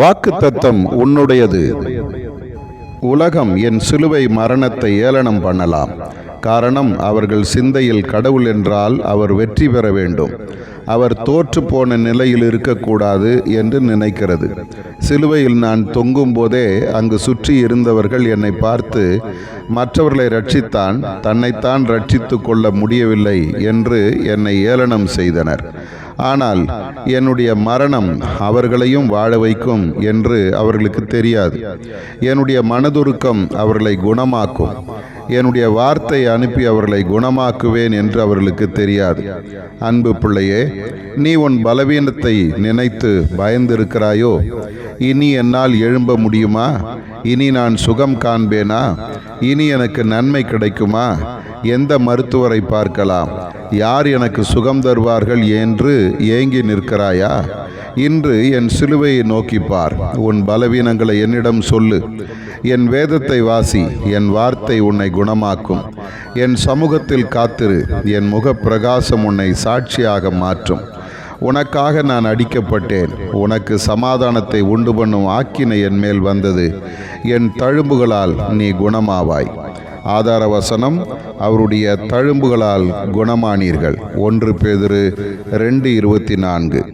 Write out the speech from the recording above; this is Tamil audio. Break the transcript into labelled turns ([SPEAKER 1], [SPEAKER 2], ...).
[SPEAKER 1] வாக்கு தத்தம் உன்னுடையது. உலகம் என் சிலுவை மரணத்தை ஏளனம் பண்ணலாம். காரணம் அவர்கள் சிந்தையில் கடவுள் என்றால் அவர் வெற்றி பெற வேண்டும். அவர் தோற்று போன நிலையில் இருக்கக்கூடாது என்று நினைக்கிறது. சிலுவையில் நான் தொங்கும் போதே அங்கு சுற்றி இருந்தவர்கள் என்னை பார்த்து மற்றவர்களை ரட்சித்தான் தன்னைத்தான் ரட்சித்து கொள்ள முடியவில்லை என்று என்னை ஏளனம் செய்தனர். ஆனால் என்னுடைய மரணம் அவர்களையும் வாழ வைக்கும் என்று அவர்களுக்கு தெரியாது. என்னுடைய மனதுருக்கம் அவர்களை குணமாக்கும். என்னுடைய வார்த்தை அனுப்பி அவர்களை குணமாக்குவேன் என்று அவர்களுக்கு தெரியாது. அன்பு பிள்ளையே நீ உன் பலவீனத்தை நினைத்து பயந்திருக்கிறாயோ? இனி என்னால் எழும்ப முடியுமா? இனி நான் சுகம் காண்பேனா? இனி எனக்கு நன்மை கிடைக்குமா? எந்த மருத்துவரை பார்க்கலாம்? யார் எனக்கு சுகம் தருவார்கள் என்று ஏங்கி நிற்கிறாயா? இன்று என் சிலுவையை நோக்கிப்பார் உன் பலவீனங்களை என்னிடம் சொல்லு. என் வேதத்தை வாசி. என் வார்த்தை உன்னை குணமாக்கும். என் சமூகத்தில் காத்திரு. என் முகப்பிரகாசம் உன்னை சாட்சியாக மாற்றும். உனக்காக நான் அடிக்கப்பட்டேன். உனக்கு சமாதானத்தை உண்டு பண்ணும் ஆக்கினை என் மேல் வந்தது. என் தழும்புகளால் நீ குணமாவாய். ஆதார வசனம் அவருடைய தழும்புகளால் குணமானீர்கள். ஒன்று பேதிரு ரெண்டு இருபத்தி நான்கு.